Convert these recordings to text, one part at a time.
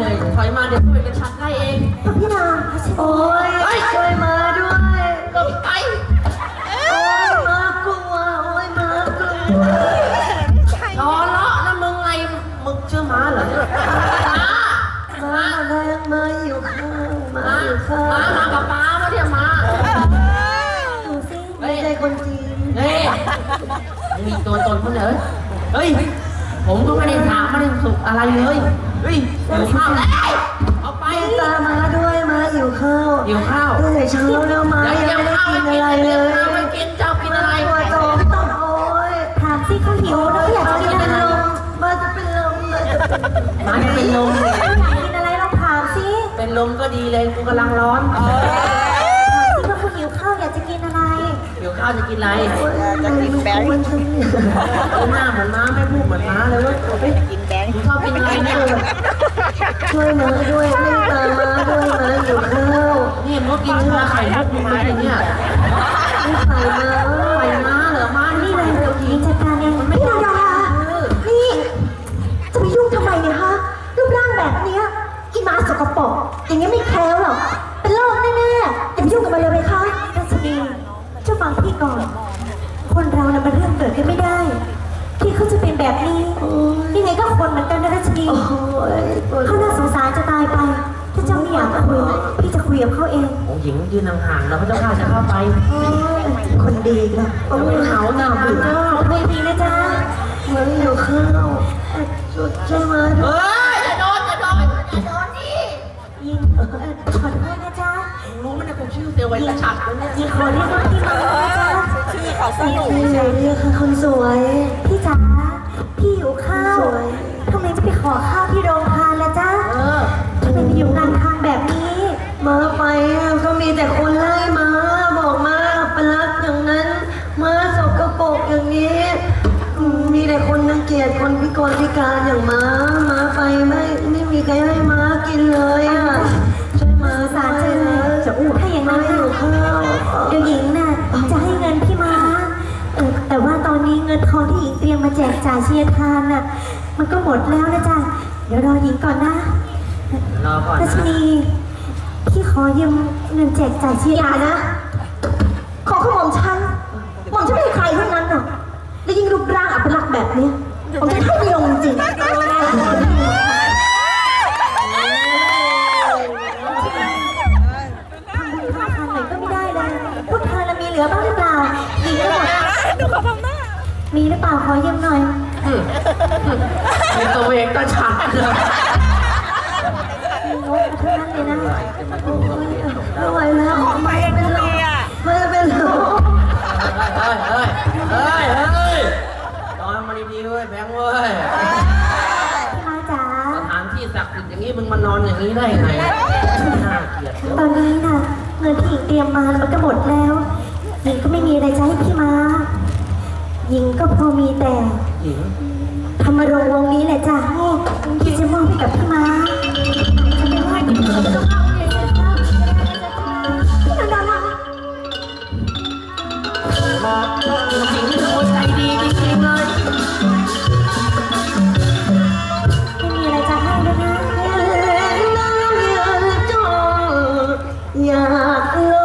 เลย ถอยมาเดี๋ยวช่วยกันชักได้เองพระพี่นางโอ้ยช่วยมาด้วยก็ไปโอ้ยมากลัวโอ้ยมากลัวรอเลาะนะมึงไงมึงเชื่อม้าเหรอเนี่ยม้ามาแรงมาอยู่ข้างมาม้าอยู่ข้าม้างมากับม้ามาเดี๋ยวม้าดูสิไม่ใช่คนจีนเฮ้ยมีตัวตนคนเหรอเฮ้ยผมก็ไม่ได้ถามไม่ได้สุขอะไรเลย เฮ้ยหิวข้าวแล้วเอาไป ตามมาด้วยมาอยู่ข้าวหิวข้าวตั้งแต่เช้าแล้วมาเดี๋ยวยังเดี๋ยวไม่ได้ข้าวกิไม่นกินอะไรเดี๋ยวเลข้าวยไม่กินเจ้ากินอะไรตัวโตต้องโอ้ยถามสิเขาหิวแล้วเขาอยากจะกินจะอะไรเป็นลมมาจะเป็นลมมาจะเป็นลมม้าจะเป็นลมอยากกินอะไรลองถามสิเป็นลมก็ดีเลยกูกำลังร้อนถามสิว่าเขาหิวข้าวอยากจะกินอะไรหิวข้าวจะกินอะไรจะกินแบงค์ดูหน้าเหมือนม้าไม่พูดเหมือนม้าเลยเว้ยเฮ้ยกินแดงชอบกินอะไรเนี่ย ช่วยมาด้วยไม่ตามาด้วยมาอยู่ข้าวนี่มึงกินชาไข่มุกมึงไม่ใช่เนี่ยไม่ใส่มาไข่มาเหรอม้านี่เลยเดี๋ยวหญิงจัดการเองพี่นาดานี่ จะไปยุ่งทำไมเนี่ยฮะรูปร่างแบบเนี้ยอีหมาสกปรกอย่างเงี้ยไม่แคล้วหรอกเป็นโรคแน่ๆอย่าไปยุ่งกับมันเลยไหมคะรัชนีเจ้าฟังพี่ก่อน คนเรานะมันเรื่องเกิดขึ้นไม่ได้ ที่เขาจะเป็นแบบนี้ยังไงก็คนเหมือนกันนะรัชนี เขาน่าสงสารจะตายไป ถ้าเจ้าไม่อยากคุยพี่จะคุยกับเขาเององค์หญิงยืนห่างๆแล้วพระเจ้าข้าจะเข้าไป คนดีนะโอ้ยเหงาหน้าบึ้งคุยดีนะจ๊ะมาอยู่ข้าวจุดช่วยมาด้เฮ้วยยอย่าโดนอย่าโดนอย่าโดนนี่ยิงเอ่อขอโทษนะจ๊ะรู้ไหมเนี่ยกูชื่อเตียวไว้กระชัดแล้วเนี่ยยิงขอเรียกว่าพี่มานะจ๊ะชื่อเขาสนุกนี่เลยเรียกค่ะคนสวย พี่จ๋าพี่หิวข้าวสวยทำไมจะไปขอข้าวที่ มาไปก็มีแต่คนไล่มาบอกมาประลักอย่างนั้น มาสกปรกอย่างนี้อืมมีแต่คนนังเกียจคนพิกลพิการอย่างม้าม้าไปไม่ไม่มีใครให้ม้ากินเลยอะช่วยมาสารเจอจะอ้วกถ้าอย่างมานั้นอยู่ข้าวเดี๋ยวหญิงน่ะจะให้เงินพี่มาเออแต่ว่าตอนนี้เงินทองที่หญิงเตรียมมาแจกจ่ายเชียร์ทานน่ะมันก็หมดแล้วนะจ๊ะเดี๋ยวรอหญิงก่อนนะรอก่อนรัชนะนี พี่ขอยืมเงินแจกจ่ายชียานะ ขอขมอมฉันหมอมฉันไม่ให้ใครทั้งนั้นน่ะแล้วยิ่งรูปร่างอัปลักษณ์แบบนี้ผมจะให้ไม่ลงจริงทำบุญทานหนก็ไม่ได้เลยพวกเธอละมีเหลือบ้างหรือเปล่าหญิงก็หมดดูขาทำหน้า มีหรือเปล่าขอยืมหน่อย เป็นตัวเองก็ชัดเลย ทั้งนั้นเลยนะไม่ไหวแล้วไปยังไงอะไม่เป็นไรเฮ้ยเฮ้ยเฮ้ยเฮ้ยนอนมาดีๆเว้ยแบงค์เว้ยพี่มาจ๋าสถานที่ศักดิ์สิทธิ์อย่างนี้มึงมานอนอย่างนี้ได้ไงน่าเกลียดตอนนี้น่ะเงินที่หญิงเตรียมมามันก็หมดแล้วหญิงก็ไม่มีอะไรจะให้พี่มาหญิงก็พอมีแต่หญิงธรรมรงวงนี้แหละจ้ะที่จะมอบให้กับพี่มา อย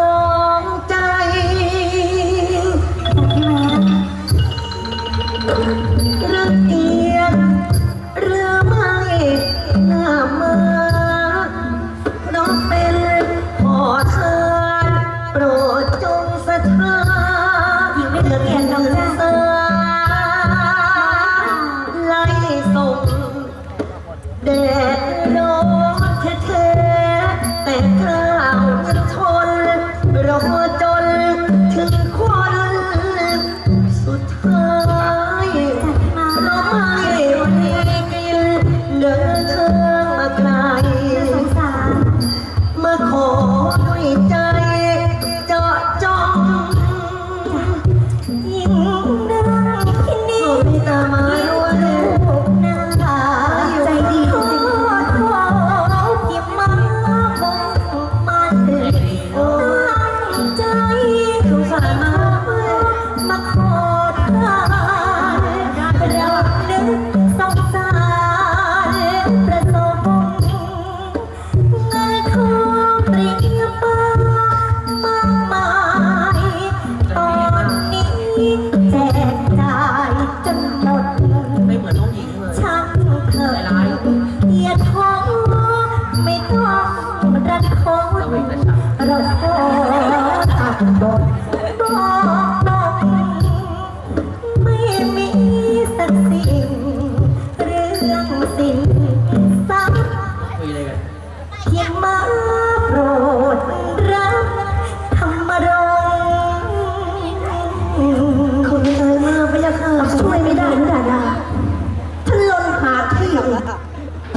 จนถึงคนสุดท้ายเม่มีกิเดินทามาไกลมาขอด้วยใจ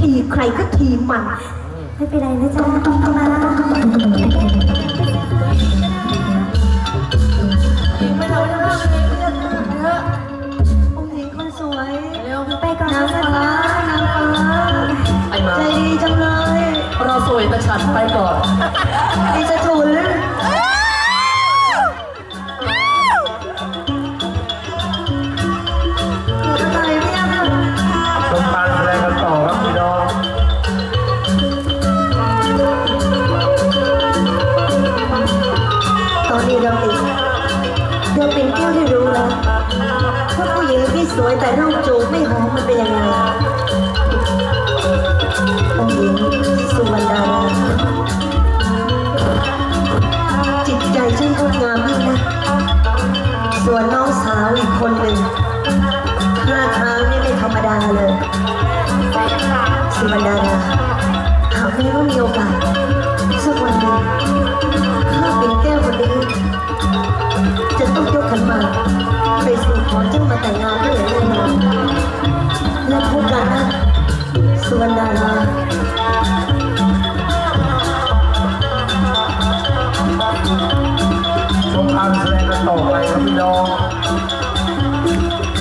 ทีใครก็ทีมัน ไม่เป็นไรนะจ๊ะไม่เราองเค์หญิงคนสวยไปก่อนนะจ๊าาใจดีจังเลย เราสวยแต่ฉันไปก่อน